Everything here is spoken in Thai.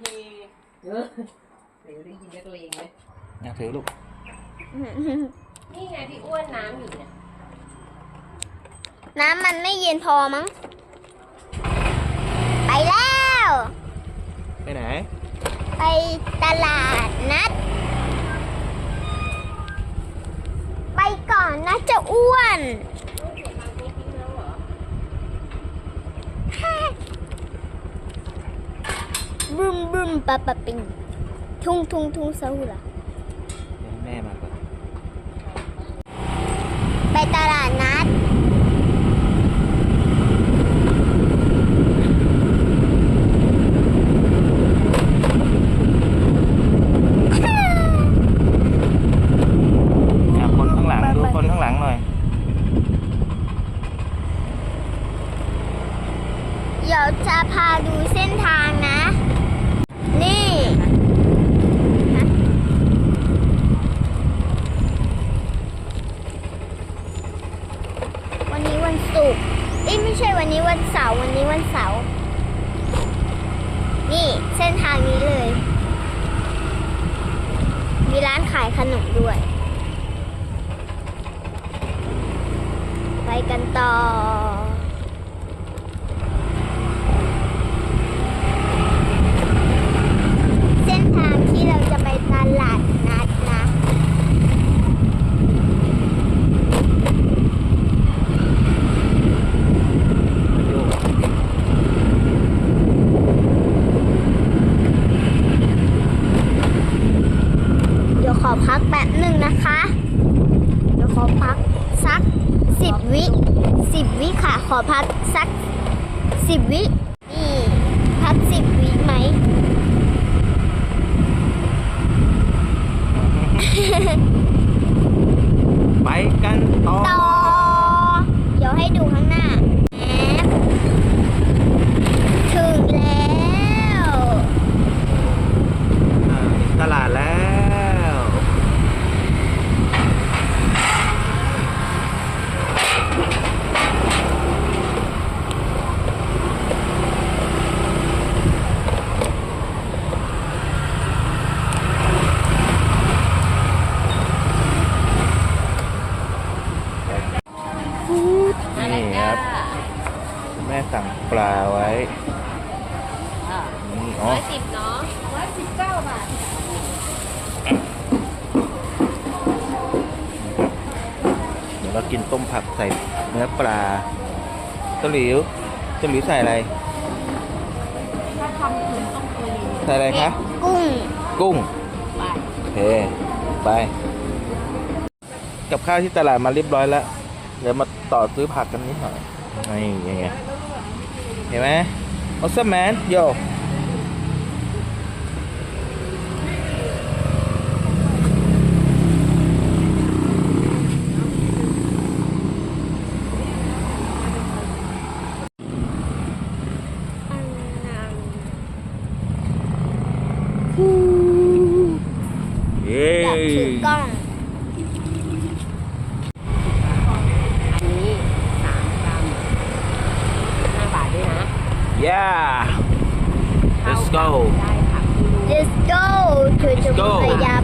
เฮเออเดี๋ยวได้ยินนักเลงเลยอยากถือลูกนี่ไงพี่อ้วนน้ำอยู่เนี่ยน้ำมันไม่เย็นพอมั้ง ไปแล้ว ไปไหน ไปตลาดนัด ไปก่อนนะเจะอ้วน บึมบึมปะปะปิงทุ่งทุ่งทุ่งซาฮูละแม่มาก่อนไปตลาดนัดอะคนข้างหลังดูคนข้างหลังหน่อยเดี๋ยวจะพาดูเส้นทางนะ นี่ฮะวันนี้วันศุกร์เอ้ยไม่ใช่ วันนี้วันเสาร์วันนี้วันเสาร์นี่เส้นทางนี้เลย มีร้านขายขนมด้วย ไปกันต่อ เส้นทางที่เราจะไปตลาดนัดนะ เดี๋ยวขอพักแป๊บหนึ่งนะคะ เดี๋ยวขอพักสักสิบวิ สิบวิค่ะ ขอพักสักสิบวิ นี่ พักสิบวิไหม ไปกันต่อ ต่อ เดี๋ยวให้ดูข้างหน้าแอบถึงแล้ว อ่าตลาดแล้ว นี่ครับแม่สั่งปลาไว้นี่อ๋อร้อยสิบเนาะร้อยสิบเก้าบาทเดี๋ยวเรากินต้มผักใส่เนื้อปลาเจ้าหลิวเจ้าหลิวใส่อะไรถ้าทำคุณต้องเคยใส่อะไรคะกุ้งกุ้งไปโอเคไป กับข้าวที่ตลาดมาเรียบร้อยแล้ว เดี๋ยวมาต่อซื้อผักกันนิดหน่อยนี่ยังไงเห็นไหมออสแมนโยเย้อยากถือกล้อง Yeah. Let's go. Let's go to Let's.